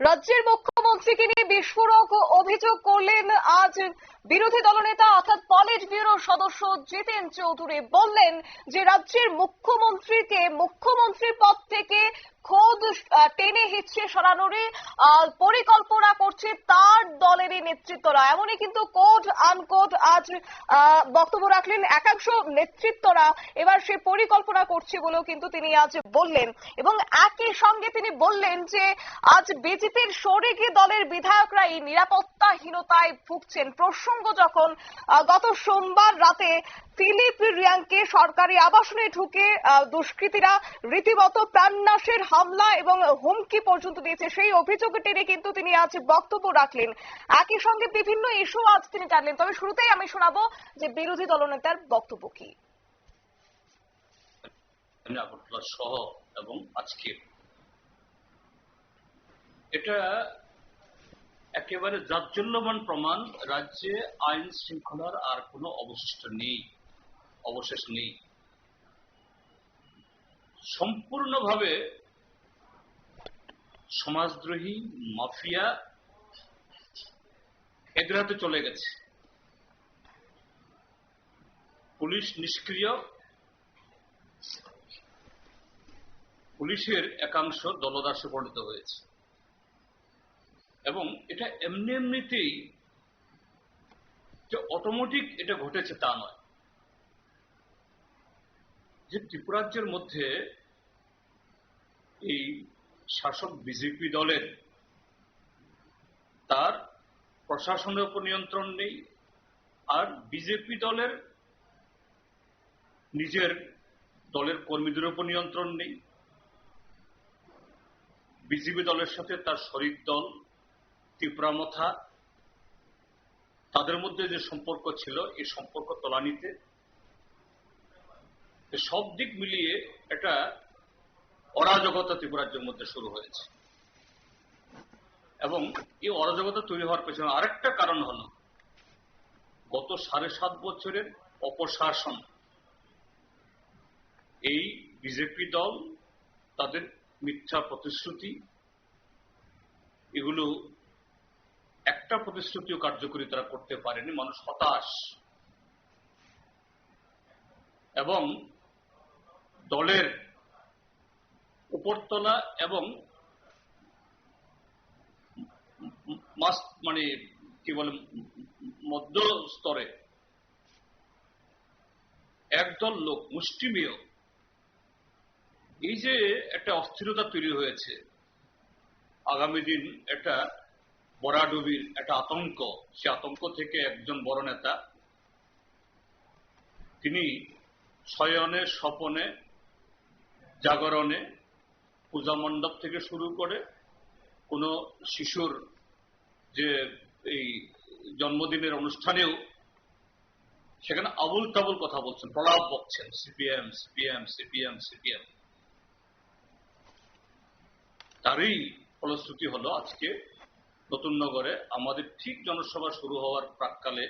রাজ্যের মুখ্যমন্ত্রীকে নিয়ে বিস্ফোরক অভিযোগ করলেন আজ বিরোধী দলনেতা অর্থাৎ পলিট ব্যুরোর সদস্য জিতেন চৌধুরী। বললেন যে রাজ্যের মুখ্যমন্ত্রীকে মুখ্যমন্ত্রীর পদ থেকে টেনে হিচ্ছে সরানোরই আহ, পরিকল্পনা করছে তার দলেরই নেতৃত্বরা। এমনই কিন্তু কোড আনকোড আজ বক্তব্য রাখলেন একাংশ নেতৃত্বরা। এবার সে পরিকল্পনা করছে বলেও কিন্তু তিনি আজ বললেন। এবং একই সঙ্গে তিনি বললেন যে আজ বিজেপির শরিকি দলের বিধায়করা এই নিরাপত্তাহীনতায় ভুগছেন। প্রসঙ্গ যখন গত সোমবার রাতে ফিলিপ রিয়াংকে সরকারি আবাসনে ঢুকে দুষ্কৃতীরা রীতিমতো প্রাণনাশের হামলা এবং হুমকি পর্যন্ত দিয়েছে। সেই অভিযোগ টেনে কিন্তু তিনি আজ বক্তব্য রাখলেন। একই সঙ্গে বিভিন্ন ইস্যু আজ তিনি টানলেন তবে শুরুতেই আমি শোনাবো যে বিরোধী দলনেতার বক্তব্য কি। সহ এবং আজকে এটা একেবারে জাজ্জল্যমান প্রমাণ। রাজ্যে আইন শৃঙ্খলার আর কোনো অবশিষ্ট নেই, অবশেষ নেই। সম্পূর্ণভাবে সমাজদ্রোহী, মাফিয়া এদের হাতে চলে গেছে। পুলিশ নিষ্ক্রিয়। পুলিশের একাংশ দলদাসে পরিণত হয়েছে। এবং এটা এমনি এমনিতেই যে অটোমেটিক এটা ঘটেছে তা নয়। যে ত্রিপুরাজ্যের মধ্যে এই শাসক বিজেপি দলের। তার প্রশাসনের উপর নিয়ন্ত্রণ নেই, আর বিজেপি দলের নিজের দলের কর্মীদের উপর নিয়ন্ত্রণ নেই। বিজেপি দলের সাথে তার শরিক দল ত্রিপুরামথা তাদের মধ্যে যে সম্পর্ক ছিল, এই সম্পর্ক তলানিতে সব দিক মিলিয়ে একটা অরাজকতা ত্রিপুরাজ্যের মধ্যে শুরু হয়েছে। এবং এই অরাজকতা তৈরি হওয়ার পেছনে আরেকটা কারণ হল, গত সাড়ে সাত বছরের অপশাসন। এই বিজেপি দল, তাদের মিথ্যা প্রতিশ্রুতি, এগুলো একটা প্রতিশ্রুতিও কার্যকরী তারা করতে পারেনি, মানুষ হতাশ। এবং দলের উপরতলা এবং মানে কি বলে, মধ্য স্তরে একদল লোক, মুষ্টিমেয়। এই যে একটা অস্থিরতা তৈরি হয়েছে, আগামী দিন একটা বরাডুবির একটা আতঙ্ক, সে আতঙ্ক থেকে একজন বড় নেতা, তিনি শয়নে, স্বপনে, জাগরণে পূজা মণ্ডপ থেকে শুরু করে কোনো শিশুর যে এই জন্মদিনের অনুষ্ঠানেও সেখানে আবুল তাবুল কথা বলছেন, প্রলাপ বকছেন, সিপিএম সিপিএম সিপিএম সিপিএম। তারই ফলশ্রুতি হলো আজকে নতুন নগরে আমাদের ঠিক জনসভা শুরু হওয়ার প্রাককালে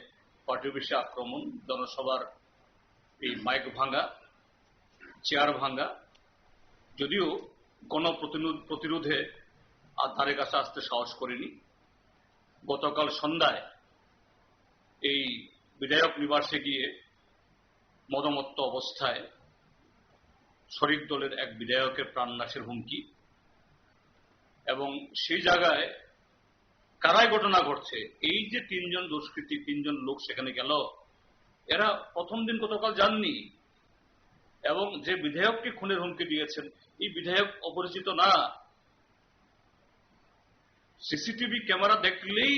পার্টি অফিসে আক্রমণ, জনসভার এই মাইক ভাঙা, চেয়ার ভাঙা, যদিও গণ প্রতিরোধে আর ধারে কাছে আসতে সাহস করিনি। গতকাল সন্ধ্যায় এই বিধায়ক নিবাসে গিয়ে মদমত্ত অবস্থায় শরিক দলের এক বিধায়কের প্রাণনাশের হুমকি এবং সেই জায়গায় কারাই ঘটনা ঘটছে। এই যে তিনজন দুষ্কৃতী, তিনজন লোক সেখানে গেল, এরা প্রথম দিন গতকাল যাননি। এবং যে বিধায়ককে খুনের হুমকি দিয়েছেন, এই বিধায়ক অপরিচিত না। সিসিটিভি ক্যামেরা দেখলেই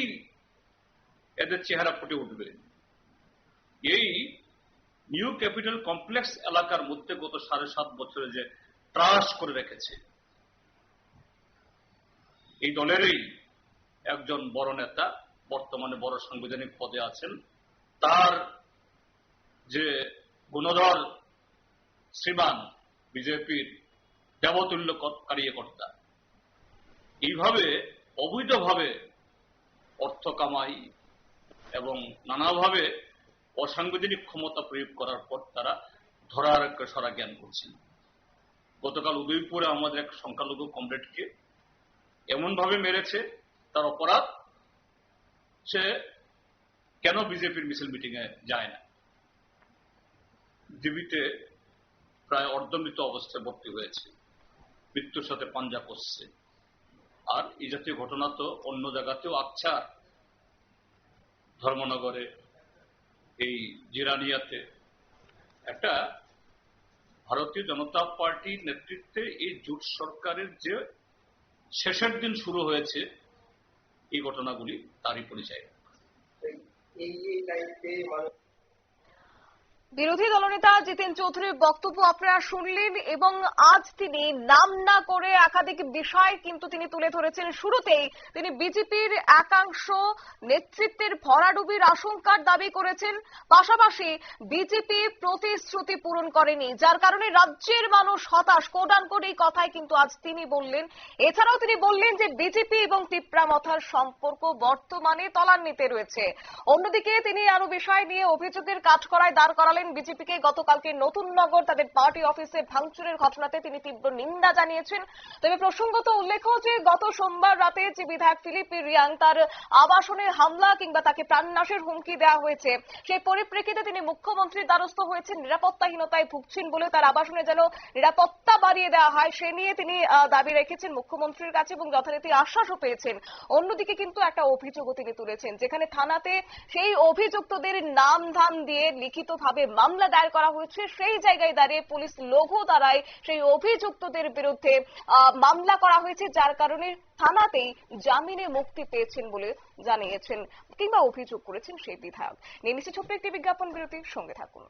এদের চেহারা ফুটে উঠবে। এই নিউ ক্যাপিটাল কমপ্লেক্স এলাকার মধ্যে গত সাড়ে সাত বছরে যে ত্রাস করে রেখেছে, এই দলেরই একজন বড় নেতা, বর্তমানে বড় সাংবিধানিক পদে আছেন, তার যে গুণধর শ্রীমান বিজেপির দেবতুল্য কার্যকর্তা। এইভাবে অবৈধভাবে অর্থ কামাই এবং নানাভাবে অসাংবিধানিক ক্ষমতা প্রয়োগ করার পর তারা ধরার একটা সরা জ্ঞান করছেন। গতকাল উদয়পুরে আমাদের এক সংখ্যালঘু কমরেডকে এমন ভাবে মেরেছে, তার অপরাধ, সে কেন বিজেপির মিছিল মিটিংয়ে যায় না? ডিবিতে প্রায় অর্ধমৃত অবস্থায় ভর্তি হয়েছে। মৃত্যুর সাথে পাঞ্জা করছে আর এই জাতীয় ঘটনা তো অন্য জায়গাতেও আকছার ধর্মনগরে এই জিরানিয়াতে একটা ভারতীয় জনতা পার্টির নেতৃত্বে এই জোট সরকারের যে শেষের দিন শুরু হয়েছে, এই ঘটনাগুলি তারই পরিচয় এই বিরোধী দলনেতা জিতেন চৌধুরীর বক্তব্য আপনারা শুনলেন এবং আজ তিনি নাম না করে একাধিক বিষয় কিন্তু তিনি তুলে ধরেছেন শুরুতেই। তিনি বিজেপির একাংশ নেতৃত্বের ভরাডুবির আশঙ্কার দাবি করেছেন। পাশাপাশি বিজেপি প্রতিশ্রুতি পূরণ করেনি, যার কারণে রাজ্যের মানুষ হতাশ। কোডান কোড এই কথাই কিন্তু আজ তিনি বললেন। এছাড়াও তিনি বললেন যে বিজেপি এবং তিপ্রামথার সম্পর্ক বর্তমানে তলান্বিতে রয়েছে। অন্যদিকে তিনি আরও বিষয় নিয়ে অভিযোগের কাজ কাঠকড়ায় দাঁড় করালেন বিজেপিকে। গতকালকে নতুন নগর তাদের পার্টি অফিসে ভাঙচুরের ঘটনাতে তিনি তীব্র নিন্দা জানিয়েছেন। তবে প্রসঙ্গত উল্লেখ যে, গত সোমবার রাতে যে বিধায়ক ফিলিপ রিয়াং তার আবাসনে হামলা কিংবা তাকে প্রাণনাশের হুমকি দেওয়া হয়েছে, সেই পরিপ্রেক্ষিতে তিনি মুখ্যমন্ত্রীর দ্বারস্থ হয়েছেন, নিরাপত্তাহীনতায় ভুগছেন বলে তার আবাসনে যেন নিরাপত্তা বাড়িয়ে দেওয়া হয়, সে নিয়ে তিনি দাবি রেখেছেন মুখ্যমন্ত্রীর কাছে এবং যথারীতি আশ্বাসও পেয়েছেন। অন্যদিকে কিন্তু একটা অভিযোগও তিনি তুলেছেন, যেখানে থানাতে সেই অভিযুক্তদের নাম ধাম দিয়ে লিখিতভাবে মামলা দায়ের করা হয়েছে, সেই জায়গায় দাঁড়িয়ে পুলিশ লঘু দ্বারায় সেই অভিযুক্তদের বিরুদ্ধে মামলা করা হয়েছে, যার কারণে থানাতেই জামিনে মুক্তি পেয়েছেন বলে জানিয়েছেন কিংবা অভিযোগ করেছেন সেই বিধায়ক। নিয়ে ছোট্ট একটি বিজ্ঞাপন বিরতির সঙ্গে থাকুন।